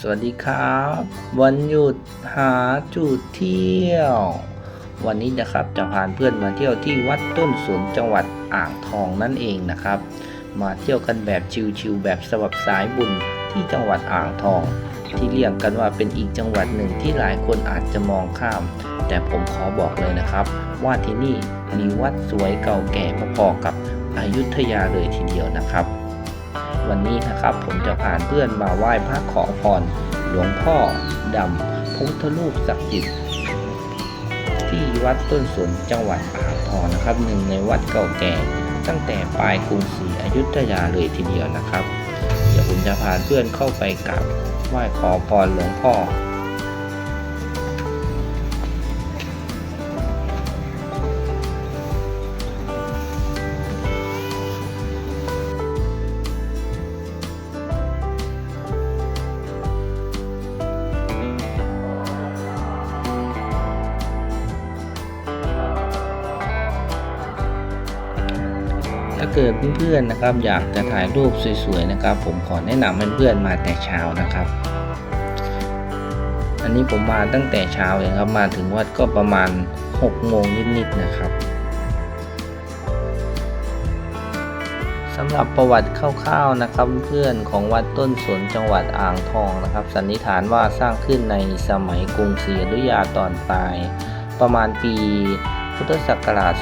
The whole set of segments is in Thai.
สวัสดีครับ วันหยุดหาจุดเที่ยว วันนี้นะครับจะพาเพื่อนมาเที่ยวที่วัดต้นสนจังหวัดอ่างทองนั่นเองนะครับ มาเที่ยวกันแบบชิลๆแบบสวับสายบุญที่จังหวัดอ่างทอง ที่เรียกกันว่าเป็นอีกจังหวัดหนึ่งที่หลายคนอาจจะมองข้าม แต่ผมขอบอกเลยนะครับ ว่าที่นี่มีวัดสวยเก่าแก่พอๆกับอยุธยาเลยทีเดียวนะครับ วันนี้นะครับ ผมจะพาเพื่อนมาไหว้พระขอพรหลวงพ่อดำพุทธรูปศักดิ์สิทธิ์ที่วัดต้นสนจังหวัดอ่างทองนะครับหนึ่งในวัดเก่าแก่ ตั้งแต่ปลายกรุงศรีอยุธยาเลยทีเดียวนะครับ เดี๋ยวผมจะพาเพื่อนเข้าไปกราบไหว้ขอพรหลวงพ่อ ถ้าเกิดเพื่อนๆนะครับ อยากจะถ่ายรูปสวยๆนะครับ ผมขอแนะนำเพื่อนๆมาแต่เช้านะครับ อันนี้ผมมาตั้งแต่เช้าเลยครับมาถึงวัดก็ประมาณ6โมงนิดๆนะครับสำหรับประวัติคร่าวๆนะครับเพื่อนของวัดต้นสนจังหวัดอ่างทองนะครับ สันนิษฐานว่าสร้างขึ้นในสมัยกรุงศรีอยุธยาตอนปลายประมาณปี พุทธศักราช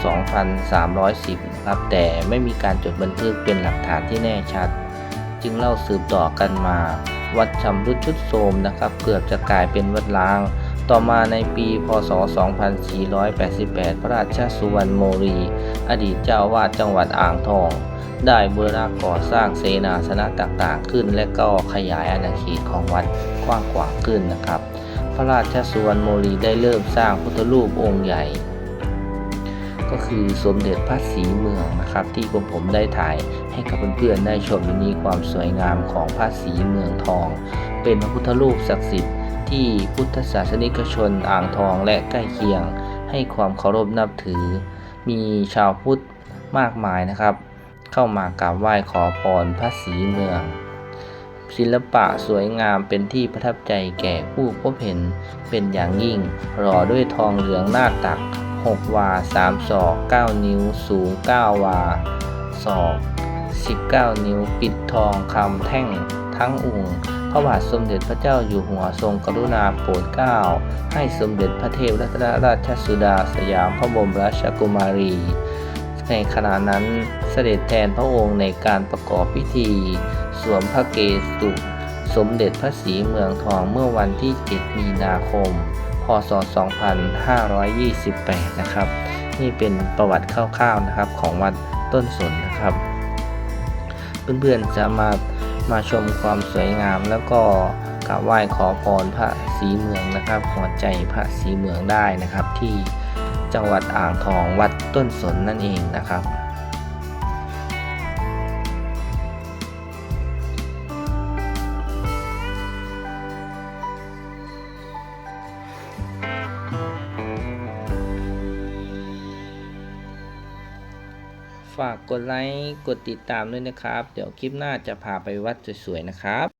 2310ครับ แต่ไม่มีการจดบันทึกเป็นหลักฐานที่แน่ชัด จึงเล่าสืบต่อกันมา วัดชำรุดชุดโทมนะครับ เกือบจะกลายเป็นวัดล้าง ต่อมาในปีพศ 2488 พระราชสุวรรณโมรี อดีตเจ้าวาดจังหวัดอ่างทอง ได้บูรณะก่อสร้างเสนาสนะต่างๆ ขึ้น และก็ขยายอาณาเขตของวัดกว้างขวางขึ้นนะครับ พระราชสุวรรณโมรีได้เริ่มสร้างพุทธรูปองค์ใหญ่ ก็คือสมเด็จพระศรีเมืองนะครับ ที่ผมผมได้ถ่ายให้กับเพื่อนๆได้ชมนนี้ความสวยงามของพระศรีเมืองทอง เป็นพระพุทธรูปศักดิ์สิทธิ์ที่พุทธศาสนิกชนอ่างทองและใกล้เคียง ให้ความเคารพนับถือ มีชาวพุทธมากมายนะครับ เข้ามากราบไหว้ขอพรพระศรีเมืองศิลปะสวยงามเป็นที่ประทับใจแก่ผู้พบเห็นเป็นอย่างยิ่งหล่อด้วยทองเหลืองหน้าตัก 6 วา 3 ศอก 9 นิ้ว สูง 9 วา ศอก 19 นิ้ว ปิดทองคำแท่งทั้งองค์พระบาทสมเด็จพระเจ้าอยู่หัวทรงกรุณาโปรดเกล้า ให้สมเด็จพระเทพรัตนราชสุดาสยามพระบรมราชกุมารี ในขณะนั้นเสด็จแทนพระองค์ในการประกอบพิธี สวมพระเกศุสมเด็จพระศรีเมืองทองเมื่อวันที่ 7 มีนาคม พศ 2528 นะครับ นี่เป็นประวัติคร่าวๆนะครับของวัดต้นสนนะครับ เพื่อนๆจะมามาชมความสวยงามแล้วก็กราบไหว้ขอพรพระศรีเมืองนะครับ หัวใจพระศรีเมืองได้นะครับที่จังหวัดอ่างทองวัดต้นสนนั่นเองนะครับ ฝากกดไลค์ กดติดตามด้วยนะครับ เดี๋ยวคลิปหน้าจะพาไปวัดสวยๆนะครับ